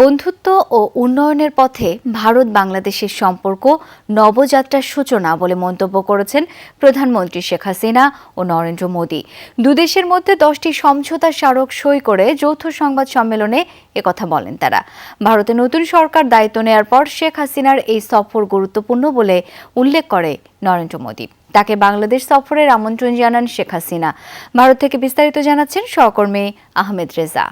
বন্ধুত্ব ও উন্নয়নের পথে ভারত বাংলাদেশের সম্পর্ক নবযাত্রার সূচনা বলে মন্তব্য করেছেন প্রধানমন্ত্রী শেখ হাসিনা ও নরেন্দ্র মোদী। দুদেশের মধ্যে দশটি সমঝোতা স্মারক সই করে যৌথ সংবাদ সম্মেলনে একথা বলেন তারা। ভারতে নতুন সরকার দায়িত্ব নেয়ার পর শেখ হাসিনার এই সফর গুরুত্বপূর্ণ বলে উল্লেখ করে নরেন্দ্র মোদী। তাকে বাংলাদেশ সফরের আমন্ত্রণ জানান শেখ হাসিনা। ভারত থেকে বিস্তারিত জানাচ্ছেন সহকর্মী আহমেদ রেজা।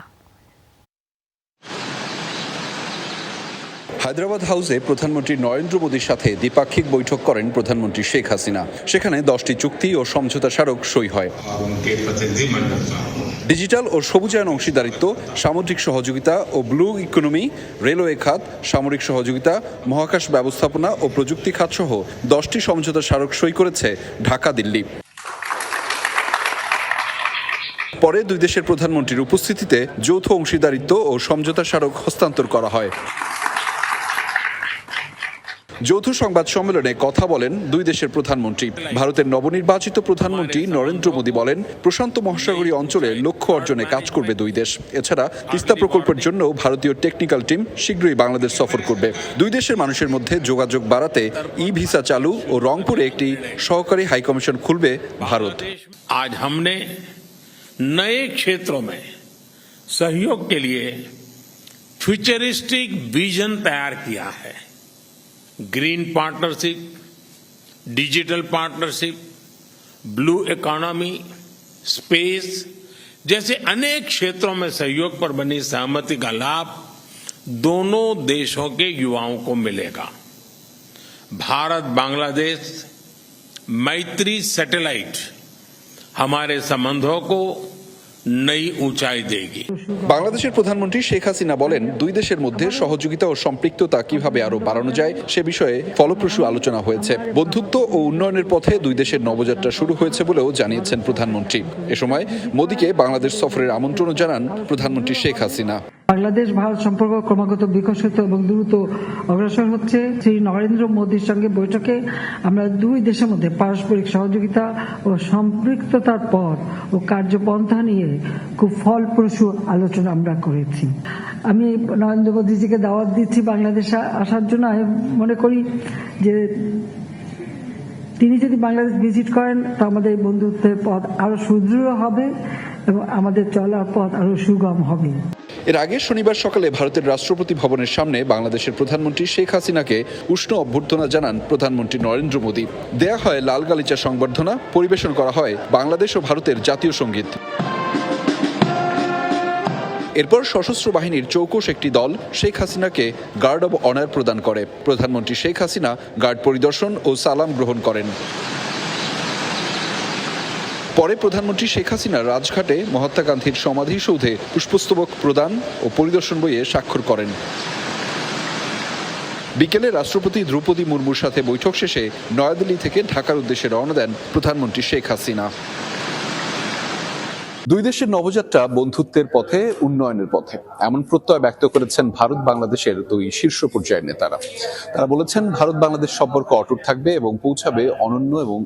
হায়দ্রাবাদ হাউসে প্রধানমন্ত্রী নরেন্দ্র মোদীর সাথে দ্বিপাক্ষিক বৈঠক করেন প্রধানমন্ত্রী শেখ হাসিনা। সেখানে দশটি চুক্তি ও সমঝোতা স্মারক সই হয়। ডিজিটাল ও সবুজায়ন অংশীদারিত্ব, সামুদ্রিক সহযোগিতা ও ব্লু ইকোনমি, রেলওয়ে খাত, সামরিক সহযোগিতা, মহাকাশ ব্যবস্থাপনা ও প্রযুক্তি খাত সহ দশটি সমঝোতা স্মারক সই করেছে ঢাকা, দিল্লি। পরে দুই দেশের প্রধানমন্ত্রীর উপস্থিতিতে যৌথ অংশীদারিত্ব ও সমঝোতা স্মারক হস্তান্তর করা হয়। যৌথ সংবাদ সম্মেলনে কথা বলেন দুই দেশের প্রধানমন্ত্রী ভারতের নবনির্বাচিত প্রধানমন্ত্রী নরেন্দ্র মোদী বলেন প্রশান্ত মহাসাগরীয় অঞ্চলে লক্ষ্য অর্জনে কাজ করবে দুই দেশ এছাড়া তিস্তা প্রকল্পের জন্য ভারতীয় টেকনিক্যাল টিম শীঘ্রই বাংলাদেশ সফর করবে দুই দেশের মানুষের মধ্যে যোগাযোগ বাড়াতে ই ভিসা চালু ও রংপুরে একটি সহকারী হাইকমিশন খুলবে ভারত आज हमने नए क्षेत्रों में सहयोग के लिए फ्यूचरिस्टिक विजन तैयार किया है green partnership, digital partnership, blue economy, space, जैसे अनेक क्षेत्रों में सहयोग पर बनी सहमति का लाभ दोनों देशों के युवाओं को मिलेगा। भारत, बांग्लादेश, मैत्री सैटेलाइट, हमारे संबंधों को নই উঁচাই দেগি বাংলাদেশের প্রধানমন্ত্রী শেখ হাসিনা বলেন, দুই দেশের মধ্যে সহযোগিতা ও সম্পৃক্ততা কীভাবে আরও বাড়ানো যায় সে বিষয়ে ফলপ্রসূ আলোচনা হয়েছে। বন্ধুত্ব ও উন্নয়নের পথে দুই দেশের নবযাত্রা শুরু হয়েছে বলেও জানিয়েছেন প্রধানমন্ত্রী। এ সময় মোদীকে বাংলাদেশ সফরের আমন্ত্রণও জানান প্রধানমন্ত্রী শেখ হাসিনা। বাংলাদেশ, ভারত সম্পর্ক ক্রমাগত বিকশিত এবং দ্রুত অগ্রসর হচ্ছে। শ্রী নরেন্দ্র মোদীর সঙ্গে বৈঠকে আমরা দুই দেশের মধ্যে পারস্পরিক সহযোগিতা ও সম্পৃক্ততার পথ ও কার্যপন্থা নিয়ে খুব ফলপ্রসূ আলোচনা আমরা করেছি। আমি নরেন্দ্র মোদীজিকে দাওয়াত দিচ্ছি বাংলাদেশে আসার জন্য। আমি মনে করি যে তিনি যদি বাংলাদেশ ভিজিট করেন, তো আমাদের বন্ধুত্বের পথ আরও সুদৃঢ় হবে এবং আমাদের চলার পথ আরও সুগম হবে। এর আগে শনিবার সকালে ভারতের রাষ্ট্রপতি ভবনের সামনে বাংলাদেশের প্রধানমন্ত্রী শেখ হাসিনাকে উষ্ণ অভ্যর্থনা জানান প্রধানমন্ত্রী নরেন্দ্র মোদী। দেয়া হয় লাল গালিচা সংবর্ধনা, পরিবেশন করা হয় বাংলাদেশ ও ভারতের জাতীয় সংগীত। এরপর সশস্ত্র বাহিনীর চৌকস একটি দল শেখ হাসিনাকে গার্ড অব অনার প্রদান করে। প্রধানমন্ত্রী শেখ হাসিনা গার্ড পরিদর্শন ও সালাম গ্রহণ করেন। পরে প্রধানমন্ত্রী শেখ হাসিনা রাজঘাটে মহাত্মা গান্ধীর সমাধিসৌধে পুষ্পস্তবক প্রদান ও পরিদর্শন বইয়ে স্বাক্ষর করেন। বিকেলে রাষ্ট্রপতি দ্রৌপদী মুর্মুর সাথে বৈঠক শেষে নয়াদিল্লি থেকে ঢাকার উদ্দেশ্যে রওনা দেন প্রধানমন্ত্রী শেখ হাসিনা। দুই দেশের নবযাত্রা বন্ধুত্বের পথে, উন্নয়নের পথে। এমন প্রত্যয় ব্যক্ত করেছেন ভারত বাংলাদেশের দুই শীর্ষ পর্যায়ের নেতারা। তারা বলেছেন ভারত বাংলাদেশ সম্পর্ক অটুট থাকবে এবং পৌঁছাবে অনন্য এবং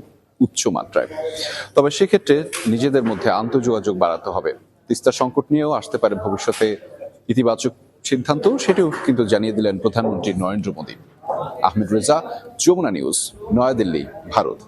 উচ্চ মাত্রায়। তবে সেক্ষেত্রে নিজেদের মধ্যে আন্তঃযোগাযোগ বাড়াতে হবে। তিস্তা সংকট নিয়েও আসতে পারে ভবিষ্যতে ইতিবাচক সিদ্ধান্ত, সেটিও কিন্তু জানিয়ে দিলেন প্রধানমন্ত্রী নরেন্দ্র মোদী। আহমেদ রেজা, যমুনা নিউজ, নয়াদিল্লি, ভারত।